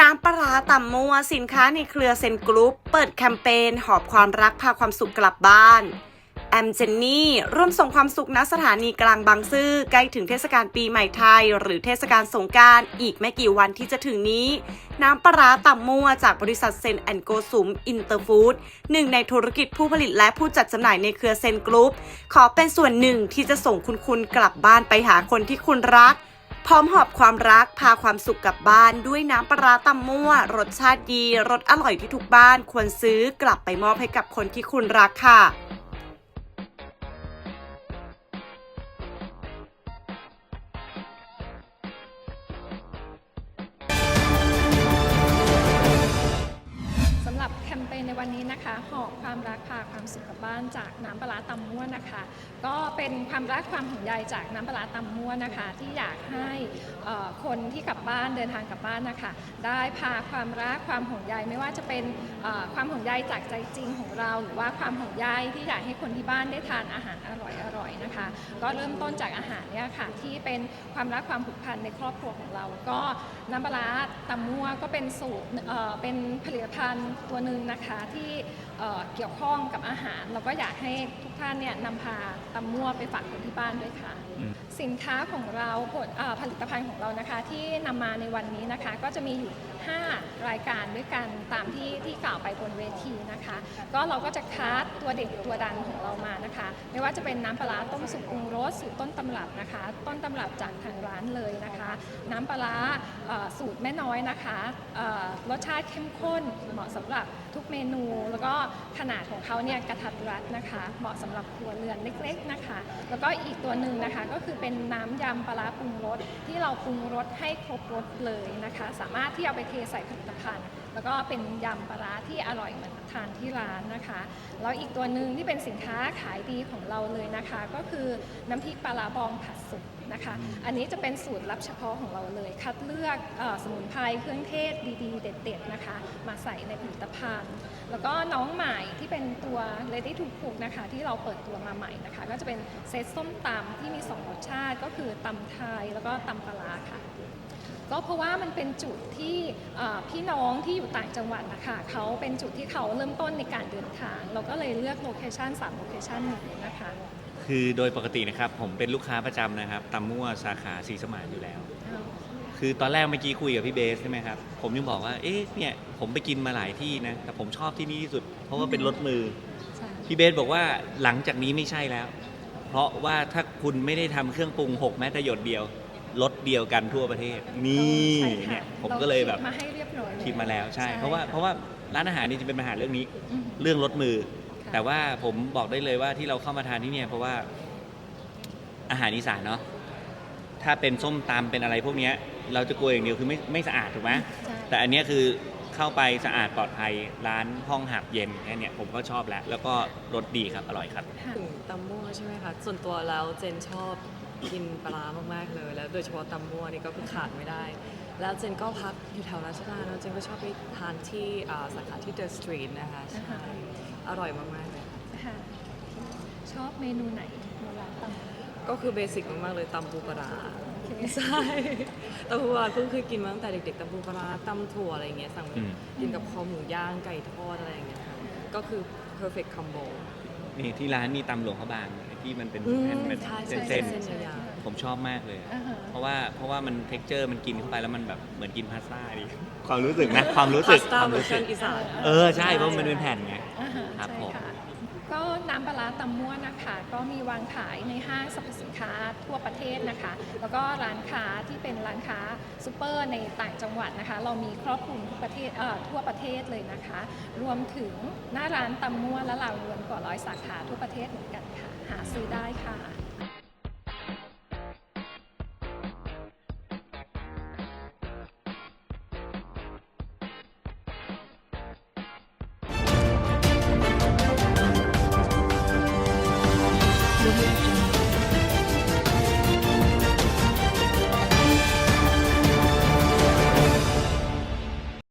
น้ำปลาต่ำมัวสินค้าในเครือเซนกรุ๊ป เปิดแคมเปญ หอบความรักพาความสุขกลับบ้าน แอมเจนนี่ ร่วมส่งความสุขณสถานีกลางบางซื่อใกล้ถึงเทศกาลปีใหม่ไทย หรือเทศกาลสงการอีกไม่กี่วันที่จะถึงนี้ น้ำปลาร้าต่ำมัวจากบริษัทเซนแอนโกสุมอินเตอร์ฟู้ดหนึ่งในธุรกิจผู้ผลิตและผู้จัดจำหน่ายในเครือเซนกรุ๊ปขอเป็นส่วนหนึ่งที่จะส่งคุณคุณกลับบ้านไปหาคนที่คุณรัก พร้อมหอบความรักพาความสุขกลับบ้านด้วยน้ำปลาร้าตำมั่ว รสชาติดี รสอร่อยที่ทุกบ้านควรซื้อกลับไปมอบให้กับคนที่คุณรักค่ะ ในวันนี้นะคะหอบความรักพาความสุขกลับบ้านจากน้ำปลาตำม่วนนะคะ ก็เป็นความรักความห่วงใยจากน้ำปลาตำม่วนนะคะ ที่อยากให้คนที่กลับบ้านเดินทางกลับบ้านนะคะ ได้พาความรักความห่วงใยไม่ว่าจะเป็นความห่วงใยจากใจจริงของเรา หรือว่าความห่วงใยที่อยากให้คนที่บ้านได้ทานอาหารอร่อยๆนะคะ ก็เริ่มต้นจากอาหารเนี่ยค่ะที่เป็นความรักความผูกพันในครอบครัวของเรา ก็น้ำปลาตำมั่วก็เป็นสูตรเป็นผลิตภัณฑ์ตัวหนึ่งนะคะที่เอ่อเกี่ยวข้องกับอาหาร เราก็อยากให้ทุกท่านเนี่ยนำพาตำมั่วไปฝากคนที่บ้านด้วยค่ะ สินค้าของเราผลเอ่อผลิตภัณฑ์ของเรานะคะที่นำมาในวันนี้นะคะก็จะมีอยู่ 5 รายการด้วยกันตามที่ที่กล่าวไปบนเวทีนะคะ ก็เราก็จะคัดตัวเด็กตัวดังของเรามานะคะ ไม่ว่าจะเป็นน้ำปลาร้าต้มสุกปรุงรสสูตรต้นตำรับนะคะ ต้นตำรับจากทางร้านเลยนะคะ น้ำปลาร้าสูตรแม่น้อยนะคะรสชาติเข้มข้นเหมาะสำหรับทุกเมนู แล้วก็ขนาดของเขาเนี่ยกระทัดรัดนะคะ เหมาะสำหรับครัวเรือนเล็กๆนะคะ แล้วก็อีกตัวหนึ่งนะคะก็คือเป็นน้ำยำปลาร้าปรุงรสที่เราปรุงรสให้ครบรสเลยนะคะ สามารถที่เอาไปเทใส่ผลิตภัณฑ์ แล้วก็เป็นยำปลาร้าที่อร่อยเหมือนทานที่ร้านนะคะ แล้วอีกตัวหนึ่งที่เป็นสินค้าขายดีของเราเลยนะคะ ก็คือน้ำพริกปลาร้าบองผัดสุกนะคะ อันนี้จะเป็นสูตรลับเฉพาะของเราเลย คัดเลือกอสมุนไพรเครื่องเทศดีๆ เด็ด ๆนะคะ มาใส่ในผลิตภัณฑ์ แล้วก็น้องใหม่ที่เป็นตัว Ready to Cook นะคะที่เราเปิดตัวมาใหม่นะคะ ก็จะเป็นเซตส้มตำที่มีสองรสชาติก็คือตำไทยแล้วก็ตำปลาร้าค่ะก็เพราะว่ามันเป็นจุดที่พี่น้องที่อยู่ต่างจังหวัดนะคะเขาเป็นจุดที่เขาเริ่มต้นในการเดินทาง เราก็เลยเลือกโลเคชัน3โลเคชันนี้นะคะคือโดยปกตินะครับผมเป็นลูกค้าประจำนะครับตำมั่วสาขาสีสมานอยู่แล้ว คือตอนแรกเมื่อกี้คุยกับพี่เบสใช่ไหมครับผมยังบอกว่าเอ๊ะเนี่ยผมไปกินมาหลายที่นะแต่ผมชอบที่นี่ที่สุด เพราะว่าเป็นรสมือใช่พี่เบสบอกว่าหลังจากนี้ไม่ใช่แล้ว เพราะว่าถ้าคุณไม่ได้ทำเครื่องปรุงหกแม้แต่หยดเดียว รสเดียวกันทั่วประเทศ นี่ใช่ค่ะเนี่ยผมก็เลยแบบราคิดมาให้เรียบร้อยคิดมาแล้วใช่ เพราะว่าเพราะว่าร้านอาหารนี่จะเป็นปัญหาเรื่องนี้ อืม เรื่องรสมือ ค่ะแต่ว่าผมบอกได้เลยว่าที่เราเข้ามาทานที่เนี่ยเพราะว่าอาหารอีสานเนาะถ้าเป็นส้มตำเป็นอะไรพวกเนี้ย เราจะกลัวอย่างเดียวคือไม่ไม่สะอาดถูกไหมใช่ แต่อันเนี้ยคือเข้าไปสะอาดปลอดภัยร้านห้องหับเย็นแค่เนี้ยผมก็ชอบแล้ว แล้วก็รสดีครับอร่อยครับ ค่ะ ถึงตำมั่วใช่ไหมคะ ส่วนตัวแล้วเจนชอบ กินปลาร้ามากๆเลย แล้วโดยเฉพาะตำมั่วนี่ก็คือขาดไม่ได้ แล้วเจนก็พักอยู่แถวราชดาแล้วเจนก็ชอบไปทานที่อ่าสาขาที่เดอะสตรีทนะคะอ่าฮะใช่อร่อยมากๆเลยค่ะค่ะชอบเมนูไหนในร้านตำก็คือเบสิกมากๆเลยตำปูปลาร้าโอเคใช่ตำปูปลาร้าเพิ่งเคยกินมาตั้งแต่เด็กๆตำปูปลาร้าตำถั่วอะไรอย่างเงี้ยสั่งอืมกินกับคอหมูย่างไก่ทอดอะไรอย่างเงี้ยค่ะก็คือ perfect combo นี่ที่ร้านมีตำหลวงพระบางที่มันเป็นอืมแผ่นเป็นใช่เส้นใช่เส้นเส้นยาวผมชอบมากเลยอ่าฮะ เพราะว่าเพราะว่ามันเท็กเจอร์มันกินเข้าไปแล้วมันแบบเหมือนกินพาสต้าดีความรู้สึกนะความรู้สึกพาสต้าความเวอรู้ร์สึชักนอีสานเออใช่เพราะมันเป็นแผ่นไง อ่าฮะครับใช่ผม ค่ะ ก็น้ำปลาตำม่วนนะคะ ก็มีวางขายในห้างสรรพสินค้าทั่วประเทศนะคะ แล้วก็ร้านค้าที่เป็นร้านค้าซูเปอร์ในต่างจังหวัดนะคะ เรามีครอบคลุมทุกประเทศเอ่อทั่วประเทศเลยนะคะ รวมถึงหน้าร้านตำม่วนและเหล่ารวมกว่าร้อยสาขาทั่วประเทศเหมือนกันค่ะ หาซื้อได้ค่ะ Thank you.